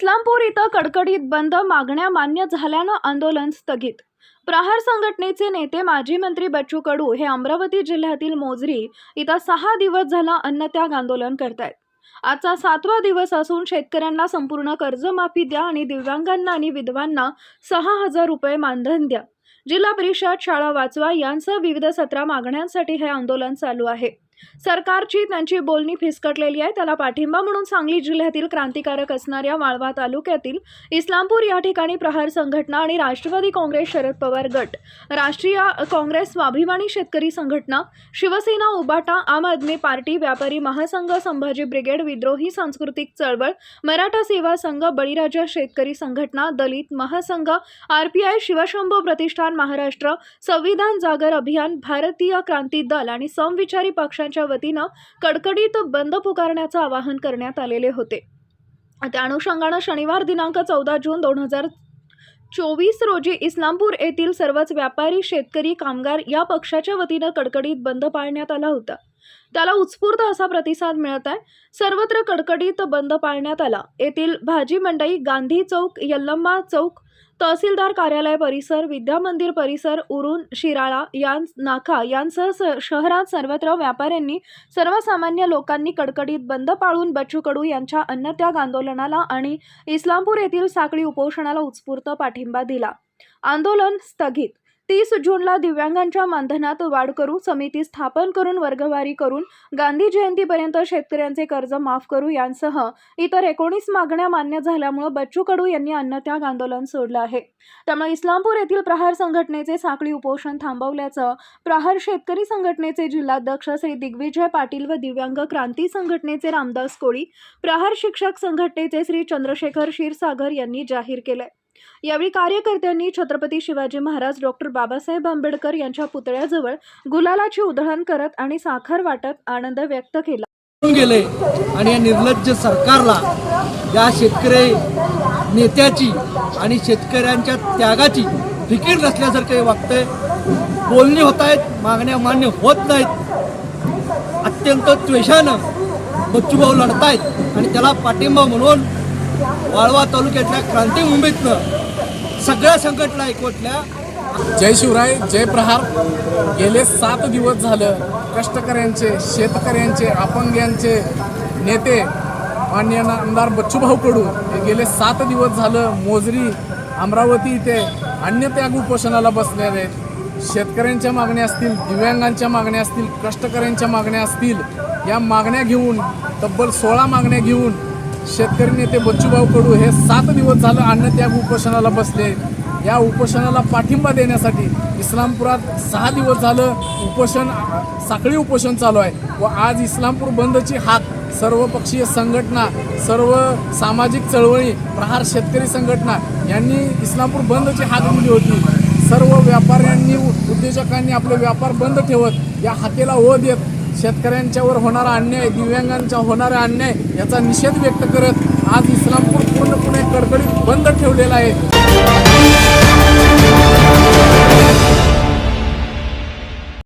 इस्लामपूर इथं कडकडीत बंद मागण्या मान्य झाल्यानं आंदोलन स्थगित. प्रहार संघटनेचे नेते माजी मंत्री बच्चू कडू हे अमरावती जिल्ह्यातील मोजरी इथं सहा दिवस झालं अन्नत्याग आंदोलन करतायत. आजचा सातवा दिवस असून शेतकऱ्यांना संपूर्ण कर्जमाफी द्या आणि दिव्यांगांना आणि विधवांना सहा हजार रुपये मानधन द्या. जिल्हा परिषद शाळा वाचवा यांसह विविध सतरा मागण्यांसाठी हे आंदोलन चालू आहे. सरकारची त्यांची बोलणी फिसकटलेली आहे. त्याला पाठिंबा म्हणून सांगली जिल्ह्यातील क्रांतिकारक असणाऱ्या वाळवा तालुक्यातील इस्लामपूर या ठिकाणी प्रहार संघटना आणि राष्ट्रवादी काँग्रेस शरद पवार गट राष्ट्रीय काँग्रेस स्वाभिमानी शेतकरी संघटना शिवसेना उबाटा आम आदमी पार्टी व्यापारी महासंघ संभाजी ब्रिगेड विद्रोही सांस्कृतिक चळवळ मराठा सेवा संघ बळीराजा शेतकरी संघटना दलित महासंघ आरपीआय शिवशंभू प्रतिष्ठान महाराष्ट्र संविधान जागर अभियान भारतीय क्रांती दल आणि समविचारी पक्षांच्या वतीनं कडकडीत बंद पुकारण्याचं आवाहन करण्यात आलेले होते. त्या अनुषंगानं शनिवार दिनांक चौदा जून दोन हजार चोवीस रोजी इस्लामपूर येथील सर्वच व्यापारी शेतकरी कामगार या पक्षाच्या वतीनं कडकडीत बंद पाळण्यात आला होता. त्याला उत्स्फूर्त असा प्रतिसाद मिळत आहे. सर्वत्र कडकडीत बंद पाळण्यात आला. येथील भाजी मंडई गांधी चौक यल्लम्मा चौक तहसीलदार कार्यालय परिसर विद्या मंदिर परिसर उरून शिराळा यां नाका यांसह स शहरात सर्वत्र व्यापाऱ्यांनी सर्वसामान्य लोकांनी कडकडीत बंद पाळून बच्चू कडू यांच्या अन्नत्याग आंदोलनाला आणि इस्लामपूर येथील साखळी उपोषणाला उत्स्फूर्त पाठिंबा दिला. आंदोलन स्थगित तीस जूनला दिव्यांगांच्या मानधनात वाढ करू समिती स्थापन करून वर्गवारी करून गांधी जयंतीपर्यंत शेतकऱ्यांचे कर्ज माफ करू यांसह इतर एकोणीस मागण्या मान्य झाल्यामुळे बच्चू कडू यांनी अन्नत्याग आंदोलन सोडलं आहे. त्यामुळे इस्लामपूर येथील प्रहार संघटनेचे साखळी उपोषण थांबवल्याचं प्रहार शेतकरी संघटनेचे जिल्हाध्यक्ष श्री दिग्विजय पाटील व दिव्यांग क्रांती संघटनेचे रामदास कोळी प्रहार शिक्षक संघटनेचे श्री चंद्रशेखर क्षीरसागर यांनी जाहीर केलंय. यावेळी कार्यकर्त्यांनी छत्रपती शिवाजी महाराज डॉक्टर बाबासाहेब आंबेडकर यांच्या पुतळ्याजवळ गुलालाची उधळण करत आणि साखर वाटत आनंद व्यक्त केला. गेले आणि या निर्लज्ज सरकारला या शेतकरी नेत्याची आणि शेतकऱ्यांच्या त्यागाची फिकीर नसल्यासारखं हे वागतंय. बोलणी होत आहेत मागण्या मान्य होत नाहीत. अत्यंत त्वेषानं बच्चूभाऊ लढतायत आणि त्याला पाठिंबा म्हणून वाळवा तालुक्यातल्या क्रांती मुंबईतनं सगळ्या संघटना ऐकवटल्या जय शिवराय जय प्रहार. गेले सात दिवस झालं कष्टकऱ्यांचे शेतकऱ्यांचे अपंग्यांचे नेते मान्य आमदार बच्चूभाऊ कडू हे गेले सात दिवस झालं मोजरी अमरावती इथे अन्य त्याग उपोषणाला बसलेले आहेत. शेतकऱ्यांच्या मागण्या असतील दिव्यांगांच्या मागण्या असतील कष्टकऱ्यांच्या मागण्या असतील या मागण्या घेऊन तब्बल सोळा मागण्या घेऊन शेतकरी नेते बच्चूभाऊ कडू हे सात दिवस झालं अन्न त्याग उपोषणाला बसले. या उपोषणाला पाठिंबा देण्यासाठी इस्लामपुरात सहा दिवस झालं उपोषण साखळी उपोषण चालू आहे. व आज इस्लामपूर बंदची हाक सर्वपक्षीय संघटना सर्व सामाजिक चळवळी प्रहार शेतकरी संघटना यांनी इस्लामपूर बंदची हाक दिली होती. सर्व व्यापाऱ्यांनी उद्योजकांनी आपले व्यापार बंद ठेवत या हाकेला ओ देत शेतकऱ्यांच्यावर होणारा अन्याय दिव्यांगांच्या होणारा अन्याय याचा निषेध व्यक्त करत आज इस्लामपूर पूर्णपणे कडकडीत बंद ठेवलेला आहे.